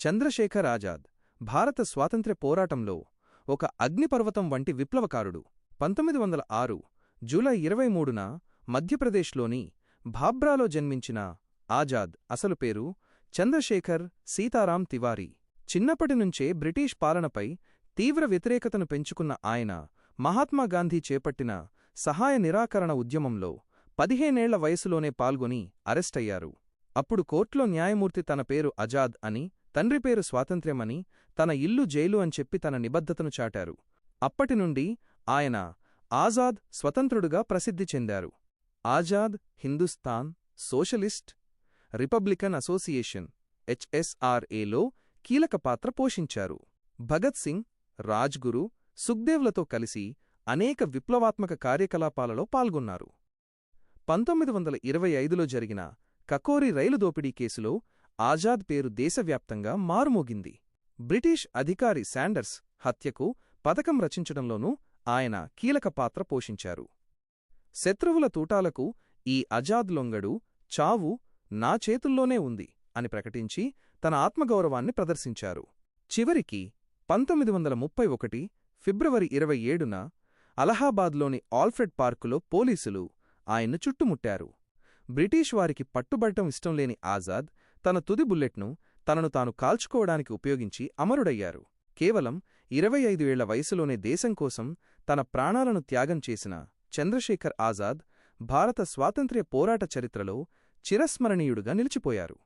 చంద్రశేఖర్ ఆజాద్ భారత స్వాతంత్ర్య పోరాటంలో ఒక అగ్నిపర్వతం వంటి విప్లవకారుడు. పంతొమ్మిది వందల ఆరు జూలై ఇరవై మూడున మధ్యప్రదేశ్లోని భాబ్రాలో జన్మించిన ఆజాద్ అసలు పేరు చంద్రశేఖర్ సీతారాం తివారీ. చిన్నప్పటినుంచే బ్రిటీష్ పాలనపై తీవ్ర వ్యతిరేకతను పెంచుకున్న ఆయన మహాత్మాగాంధీ చేపట్టిన సహాయ నిరాకరణ ఉద్యమంలో పదిహేనేళ్ళ వయసులోనే పాల్గొని అరెస్టయ్యారు అప్పుడు కోర్టులో న్యాయమూర్తి తన పేరు అజాద్ అని తండ్రి పేరు స్వాతంత్ర్యమని తన ఇల్లు జైలు అని చెప్పి తన నిబద్ధతను చాటారు. అప్పటినుండి ఆయన ఆజాద్ స్వతంత్రుడుగా ప్రసిద్ధి చెందారు. Azad Hindustan socialist republican association హెచ్ఎస్ఆర్ఏలో కీలక పాత్ర పోషించారు. భగత్ సింగ్ రాజ్గురు సుఖ్దేవ్లతో కలిసి అనేక విప్లవాత్మక కార్యకలాపాలలో పాల్గొన్నారు. పంతొమ్మిది వందల ఇరవై ఐదులో జరిగిన కకోరి రైలు దోపిడీ కేసులో ఆజాద్ పేరు దేశవ్యాప్తంగా మారుమోగింది. బ్రిటిష్ అధికారి శాండర్స్ హత్యకు పథకం రచించడంలోనూ ఆయన కీలక పాత్ర పోషించారు. శత్రువుల తూటాలకు ఈ అజాద్ లొంగడు చావు నా చేతుల్లోనే ఉంది అని ప్రకటించి తన ఆత్మగౌరవాన్ని ప్రదర్శించారు. చివరికి పంతొమ్మిది వందల ముప్పై ఒకటి ఫిబ్రవరి ఇరవై ఏడున అలహాబాద్లోని ఆల్ఫ్రెడ్ పార్కులో పోలీసులు ఆయన్ను చుట్టుముట్టారు. బ్రిటీష్ వారికి పట్టుబడటం ఇష్టంలేని ఆజాద్ తన తుది బుల్లెట్ను తనను తాను కాల్చుకోవడానికి ఉపయోగించి అమరుడయ్యారు. కేవలం ఇరవై ఐదు ఏళ్ళ వయసులోనే దేశం కోసం తన ప్రాణాలను త్యాగం చేసిన చంద్రశేఖర్ ఆజాద్ భారత స్వాతంత్ర్య పోరాట చరిత్రలో చిరస్మరణీయుడుగా నిలిచిపోయారు.